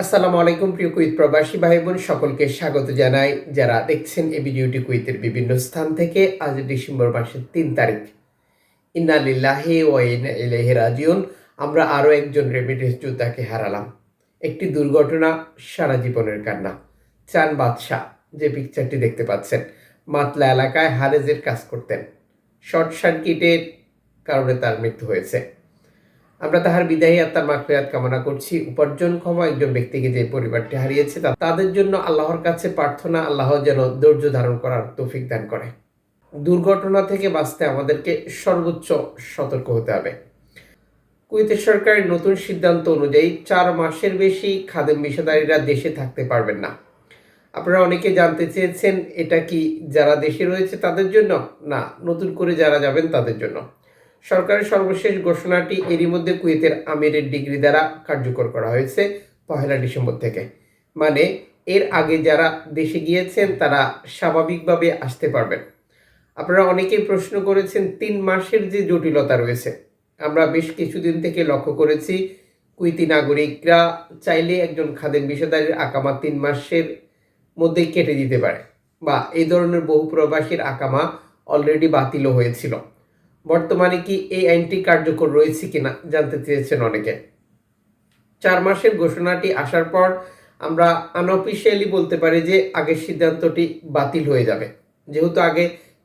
আসসালামু আলাইকুম, প্রিয় কুইত প্রবাসী ভাই বোন সকলকে স্বাগত জানাই। যারা দেখছেন এই ভিডিওটি কুইতের বিভিন্ন স্থান থেকে, আজ ডিসেম্বর মাসের তিন তারিখ। ইন্না লিল্লাহি ও ইন্না ইলাইহি রাজিউন। আমরা আরও একজন রেমিটেন্স যোদ্ধাকে হারালাম। একটি দুর্ঘটনা, সারা জীবনের কান্না। চান বাদশাহ, যে পিকচারটি দেখতে পাচ্ছেন, মাতলা এলাকায় হারেজের কাজ করতেন। শর্ট সার্কিটের কারণে তার মৃত্যু হয়েছে। আমরা তাহার বিদায়ী আত্মার মাকফিরাত কামনা করছি। উপার্জন ক্ষমা একজন ব্যক্তিকে যে পরিবারটি হারিয়েছে তাদের জন্য আল্লাহর কাছে প্রার্থনা, আল্লাহ যেন ধৈর্য ধারণ করার তৌফিক দান করে। দুর্ঘটনা থেকে বাঁচতে আমাদেরকে সর্বোচ্চ সতর্ক হতে হবে। কুয়েতের সরকারের নতুন সিদ্ধান্ত অনুযায়ী চার মাসের বেশি খাদেম পেশাদারীরা দেশে থাকতে পারবেন না। আপনারা অনেকে জানতে চেয়েছেন, এটা কি যারা দেশে রয়েছে তাদের জন্য? না, নতুন করে যারা যাবেন তাদের জন্য। সরকারের সর্বশেষ ঘোষণাটি এরই মধ্যে কুয়েতের আমিরের ডিগ্রি দ্বারা কার্যকর করা হয়েছে পহেলা ডিসেম্বর থেকে। মানে এর আগে যারা দেশে গিয়েছেন, তারা স্বাভাবিকভাবে আসতে পারবেন। আপনারা অনেকেই প্রশ্ন করেছেন, তিন মাসের যে জটিলতা রয়েছে, আমরা বেশ কিছুদিন থেকে লক্ষ্য করেছি কুইতি নাগরিকরা চাইলে একজন খাদেম বিষয়দারির আকামা তিন মাসের মধ্যেই কেটে দিতে পারে, বা এই ধরনের বহু প্রবাসীর আকামা অলরেডি বাতিলও হয়েছিল। বর্তমানে কি এই আইনটি কার্যকর রয়েছে কিনা জানতে চেয়েছেন অনেকে। চার মাসের ঘোষণাটি আসার পর আমরা আনঅফিসিয়ালি বলতে পারি যে আগের সিদ্ধান্তটি বাতিল হয়ে যাবে। যেহেতু আগে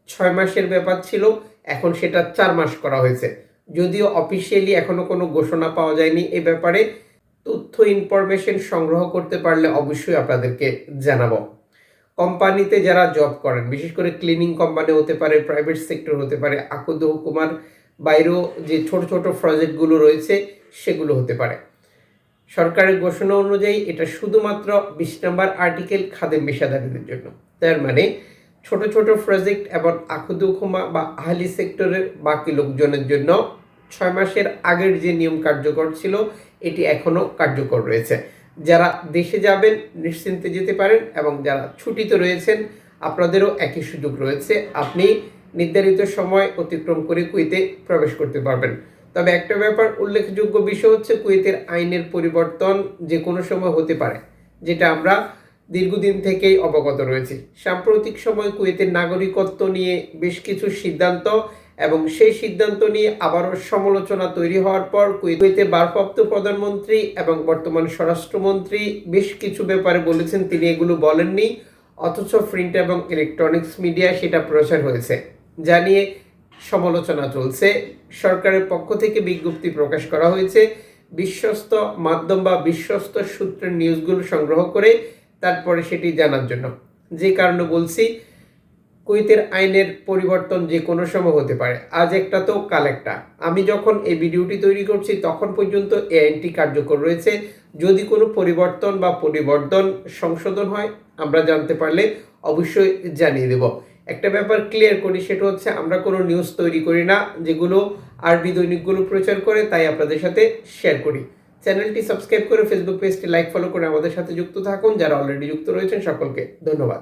ছয় মাসের ব্যাপার ছিল, এখন সেটা চার মাস করা হয়েছে। যদিও অফিসিয়ালি এখনও কোনো ঘোষণা পাওয়া যায়নি এ ব্যাপারে, তথ্য ইনফরমেশন সংগ্রহ করতে পারলে অবশ্যই আপনাদেরকে জানাব। কোম্পানিতে যারা জব করেন, বিশেষ করে ক্লিনিং কোম্পানি হতে পারে প্রাইভেট সেক্টর হতে পারে আকুদ হুকুমার বাইরেও যে ছোট ছোট প্রজেক্টগুলো রয়েছে, সেগুলো হতে পারে। সরকারের ঘোষণা অনুযায়ী এটা শুধুমাত্র বিশ নম্বর আর্টিকেল খাদেম পেশাদারীদের জন্য। তার মানে ছোট ছোট প্রজেক্ট এবং আকুদ হুকুমা বা আহলি সেক্টরের বাকি লোকজনের জন্য ছয় মাসের আগের যে নিয়ম কার্যকর ছিল, এটি এখনও কার্যকর রয়েছে। যারা দেশে যাবেন, নিশ্চিন্তে যেতে পারেন এবং যারা ছুটিতে রয়েছেন, আপনাদেরও একই সুযোগ রয়েছে। আপনি নির্ধারিত সময় অতিক্রম করে কুয়েতে প্রবেশ করতে পারবেন। তবে একটা ব্যাপার উল্লেখযোগ্য বিষয় হচ্ছে, কুয়েতের আইনের পরিবর্তন যে কোনো সময় হতে পারে, যেটা আমরা দীর্ঘদিন থেকেই অবগত রয়েছি। সাম্প্রতিক সময় কুয়েতের নাগরিকত্ব নিয়ে বেশ কিছু সিদ্ধান্ত এবং সেই সিদ্ধান্ত নিয়ে আবারও সমালোচনা তৈরি হওয়ার পর কুয়েতের ভারপ্রাপ্ত প্রধানমন্ত্রী এবং বর্তমান স্বরাষ্ট্রমন্ত্রী বেশ কিছু ব্যাপারে বলেছেন, তিনি এগুলো বলেননি, অথচ প্রিন্ট এবং ইলেকট্রনিক্স মিডিয়া সেটা প্রচার হয়েছে জানিয়ে সমালোচনা চলছে। সরকারের পক্ষ থেকে বিজ্ঞপ্তি প্রকাশ করা হয়েছে, বিশ্বস্ত মাধ্যম বা বিশ্বস্ত সূত্রের নিউজগুলো সংগ্রহ করে তারপরে সেটি জানার জন্য। যে কারণে বলছি কুয়েতের আইনের পরিবর্তন যে কোনো সময় হতে পারে। আজ একটা তো, কাল একটা। আমি যখন এই ভিডিওটি তৈরি করছি, তখন পর্যন্ত এই আইনটি কার্যকর রয়েছে। যদি কোনো পরিবর্তন বা পরিবর্তন সংশোধন হয়, আমরা জানতে পারলে অবশ্যই জানিয়ে দেব। একটা ব্যাপার ক্লিয়ার করি, সেটা হচ্ছে আমরা কোনো নিউজ তৈরি করি না, যেগুলো আরবি দৈনিকগুলো প্রচার করে, তাই আপনাদের সাথে শেয়ার করি। চ্যানেলটি সাবস্ক্রাইব করে ফেসবুক পেজটি লাইক ফলো করে আমাদের সাথে যুক্ত থাকুন। যারা অলরেডি যুক্ত রয়েছেন, সকলকে ধন্যবাদ।